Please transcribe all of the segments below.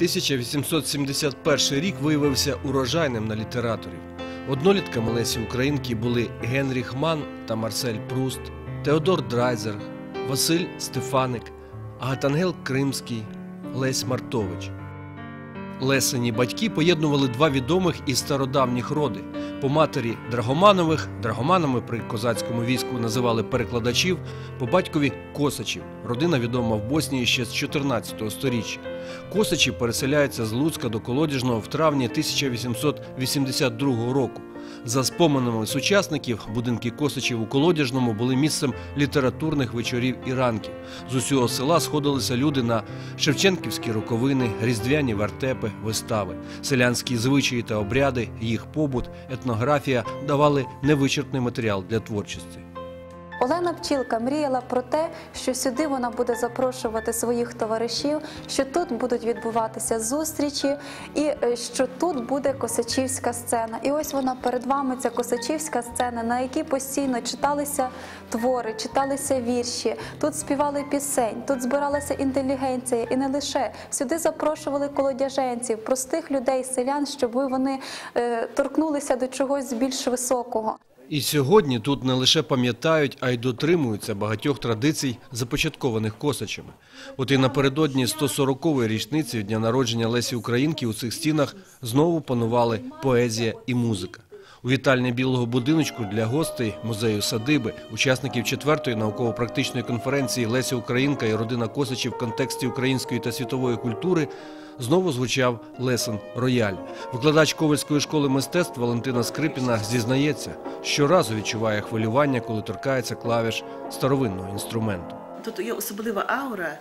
1871 рік виявився урожайним на літераторів. Однолітками Лесі Українки були Генріх Ман та Марсель Пруст, Теодор Драйзер, Василь Стефаник, Агатангел Кримський, Лесь Мартович. Лесені батьки поєднували два відомих і стародавніх роди. По матері Драгоманових, драгоманами при козацькому війську називали перекладачів, по батькові Косачів. Родина відома в Боснії ще з 14 століття. Косачі переселяються з Луцька до Колодіжного в травні 1882 року. За споминами сучасників, будинки Косачів у Колодяжному були місцем літературних вечорів і ранків. З усього села сходилися люди на шевченківські роковини, різдвяні вертепи, вистави. Селянські звичаї та обряди, їх побут, етнографія давали невичерпний матеріал для творчості. Олена Пчілка мріяла про те, що сюди вона буде запрошувати своїх товаришів, що тут будуть відбуватися зустрічі, і е, що тут буде косачівська сцена. І ось вона перед вами, ця косачівська сцена, на якій постійно читалися твори, читалися вірші, тут співали пісень, тут збиралася інтелігенція, і не лише сюди запрошували колодяженців, простих людей, селян, щоб вони е, торкнулися до чогось більш високого. І сьогодні тут не лише пам'ятають, а й дотримуються багатьох традицій, започаткованих косачами. От і напередодні 140-ї річниці дня народження Лесі Українки у цих стінах знову панували поезія і музика. У вітальні білого будиночку для гостей музею садиби, учасників четвертої науково-практичної конференції Леся Українка і родина Косачів в контексті української та світової культури знову звучав лесен рояль. Викладач Ковальської школи мистецтв Валентина Скрипіна зізнається, щоразу відчуває хвилювання, коли торкається клавіш старовинного інструменту. Тут є особлива аура,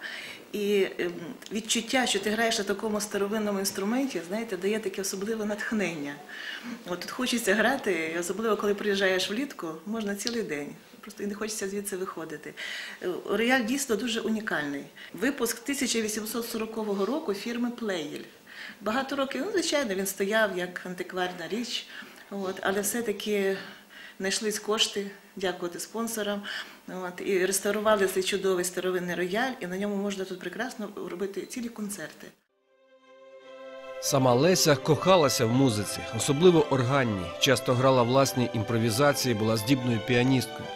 і ем, відчуття, що ти граєш на такому старовинному інструменті, знаєте, дає таке особливе натхнення. От тут хочеться грати, і особливо коли приїжджаєш влітку, можна цілий день. Просто і не хочеться звідси виходити. Е, Рояль дійсно дуже унікальний. Випуск 1840 року фірми Плеєль. Багато років, ну, звичайно, він стояв як антикварна річ, от, але все-таки знайшлись кошти, дякувати спонсорам. От, і реставрували цей чудовий старовинний рояль, і на ньому можна тут прекрасно робити цілі концерти. Сама Леся кохалася в музиці, особливо органній. Часто грала власні імпровізації, була здібною піаністкою.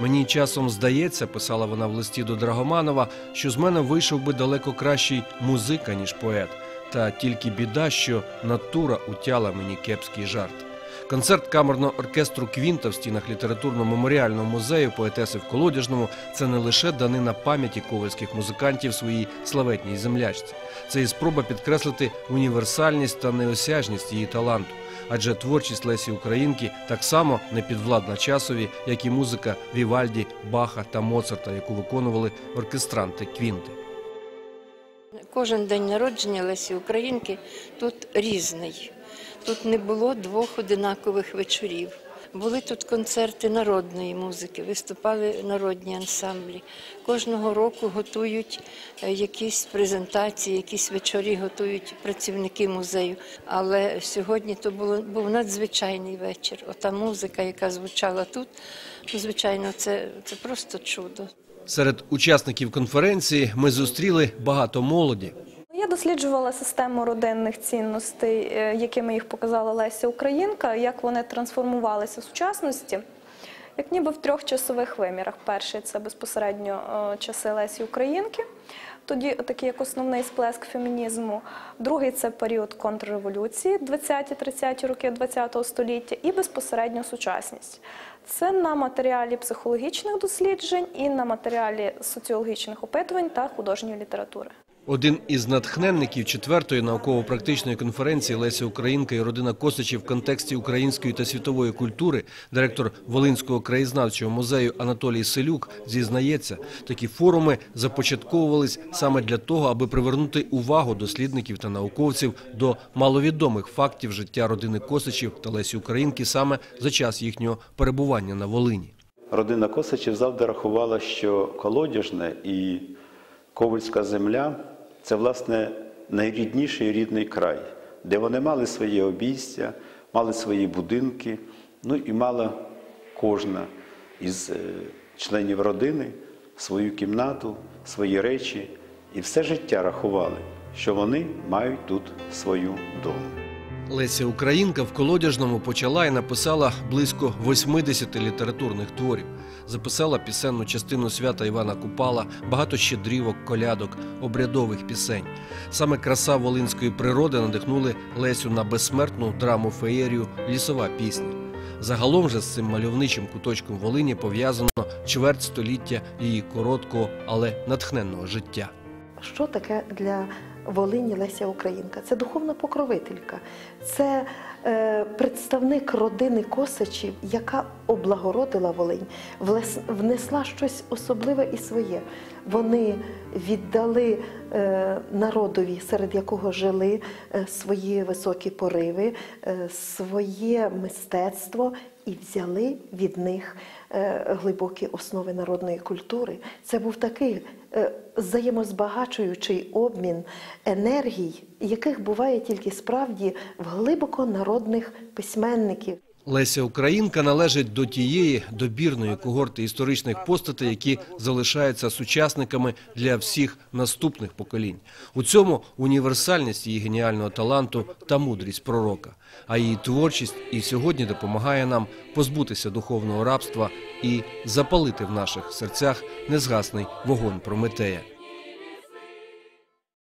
Мені часом здається, писала вона в листі до Драгоманова, що з мене вийшов би далеко кращий музика, ніж поет. Та тільки біда, що натура утяла мені кепський жарт. Концерт камерного оркестру Квінта в стінах літературно-меморіального музею поетеси в Колодяжному це не лише данина пам'яті ковальських музикантів своїй славетній землячці. Це і спроба підкреслити універсальність та неосяжність її таланту. Адже творчість Лесі Українки так само не підвладна часові, як і музика Вівальді, Баха та Моцарта, яку виконували оркестранти Квінти. Кожен день народження Лесі Українки тут різний. Тут не було двох одинакових вечорів. Були тут концерти народної музики, виступали народні ансамблі. Кожного року готують е, якісь презентації, якісь вечорі готують працівники музею. Але сьогодні то було, був надзвичайний вечір. Ота музика, яка звучала тут, звичайно, це, це просто чудо. Серед учасників конференції ми зустріли багато молоді. Я досліджувала систему родинних цінностей, е, якими їх показала Леся Українка, як вони трансформувалися в сучасності, як ніби в трьох часових вимірах. Перший це безпосередньо е, часи Лесі Українки, тоді такий як основний сплеск фемінізму. Другий це період контрреволюції, 20-30 роки ХХ століття, і безпосередньо сучасність. Це на матеріалі психологічних досліджень і на матеріалі соціологічних опитувань та художньої літератури. Один із натхненників четвертої науково-практичної конференції Леся Українка і родина Косачів в контексті української та світової культури, директор Волинського краєзнавчого музею Анатолій Селюк зізнається, такі форуми започатковувались саме для того, аби привернути увагу дослідників та науковців до маловідомих фактів життя родини Косачів та Лесі Українки саме за час їхнього перебування на Волині. Родина Косачів завжди рахувала, що колодяжне і ковальська земля це, власне, найрідніший рідний край, де вони мали своє обійстя, мали свої будинки, ну і мала кожна із е, членів родини свою кімнату, свої речі, і все життя рахували, що вони мають тут свою долю. Леся Українка в колодяжному почала і написала близько 80 літературних творів. Записала пісенну частину свята Івана Купала, багато щедрівок, колядок, обрядових пісень. Саме краса волинської природи надихнули Лесю на безсмертну драму феєрію Лісова пісня. Загалом же з цим мальовничим куточком Волині пов'язано чверть століття її короткого, але натхненного життя. Що таке для Волині Леся Українка? Це духовна покровителька, це е, представник родини Косачів, яка облагородила Волинь, влес- внесла щось особливе і своє. Вони віддали е, народові, серед якого жили е, свої високі пориви, е, своє мистецтво і взяли від них е, глибокі основи народної культури. Це був такий е, взаємозбагачуючий обмін енергій, яких буває тільки справді в глибоко народних письменників. Леся Українка належить до тієї добірної когорти історичних постатей, які залишаються сучасниками для всіх наступних поколінь. У цьому універсальність її геніального таланту та мудрість пророка. А її творчість і сьогодні допомагає нам позбутися духовного рабства і запалити в наших серцях незгасний вогонь Прометея.